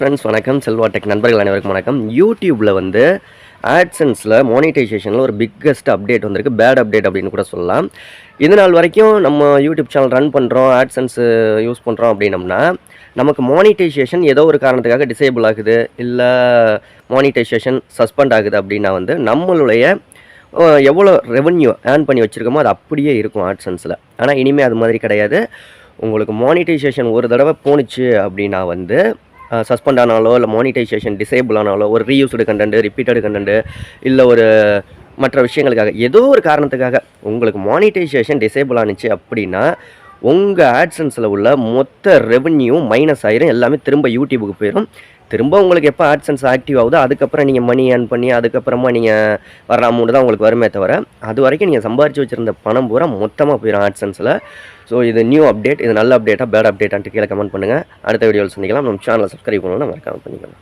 Friends வணக்கம். Selva tech நண்பர்கள் அனைவருக்கும் வணக்கம். யூடியூப்பில் வந்து ஆட்சன்ஸில் மானிட்டைசேஷனில் ஒரு பிக்கஸ்ட் அப்டேட் வந்திருக்கு. பேட் அப்டேட் அப்படின்னு கூட சொல்லலாம். இது நாள் வரைக்கும் நம்ம யூடியூப் சேனல் ரன் பண்ணுறோம் ஆட்சன்ஸ் யூஸ் பண்ணுறோம் அப்படின்னம்னா நமக்கு மானிட்டைசேஷன் ஏதோ ஒரு காரணத்துக்காக டிசேபிள் ஆகுது இல்லை மானிட்டைசேஷன் சஸ்பெண்ட் ஆகுது அப்படின்னா வந்து நம்மளுடைய எவ்வளோ ரெவென்யூ ஏர்ன் பண்ணி வச்சுருக்கோமோ அது அப்படியே இருக்கும் ஆட்சன்ஸில் ஆனால் இனிமேல் அது மாதிரி கிடையாது. உங்களுக்கு மானிட்டைசேஷன் ஒரு தடவை போணுச்சு அப்படின்னா வந்து சஸ்பெண்ட் ஆனாலோ இல்லை மானிட்டைசேஷன் டிசேபிள் ஆனாலோ ஒரு ரீயூஸ்டு கண்டென்ட் ரிப்பீட்டட் கண்டென்ட்டு இல்லை ஒரு மற்ற விஷயங்களுக்காக ஏதோ ஒரு காரணத்துக்காக உங்களுக்கு மானிட்டைசேஷன் டிசேபிள் ஆனிச்சு அப்படின்னா உங்கள் ஆட்சன்ஸில் உள்ள மொத்த ரெவன்யூ மைனஸ் ஆயிரும். எல்லாமே திரும்ப யூடியூபுக்கு போயிடும் திரும்ப உங்களுக்கு எப்போ ஆட்சன்ஸ் ஆக்டிவ் ஆகுதோ அதுக்கப்புறம் நீங்கள் மணி ஏர்ன் பண்ணி அதுக்கப்புறமா நீங்கள் வர அமௌண்ட் தான் உங்களுக்கு வருமே தவிர அது வரைக்கும் நீங்கள் சம்பாரிச்சு வச்சுருந்த பணம் பூரா மொத்தமாக போயிடும் ஆட்சன்ஸில் ஸோ இது நியூ அப்டேட் இது நல்ல அப்டேட்டாக பேட் அப்டேட்டான்ட்டு கீழே கமெண்ட் பண்ணுங்கள் அடுத்த வீடியோவில் சந்திக்கலாம். நம்ம சேனலை சப்ஸ்கிரைப் நம்ம கமெண்ட் பண்ணிக்கலாம்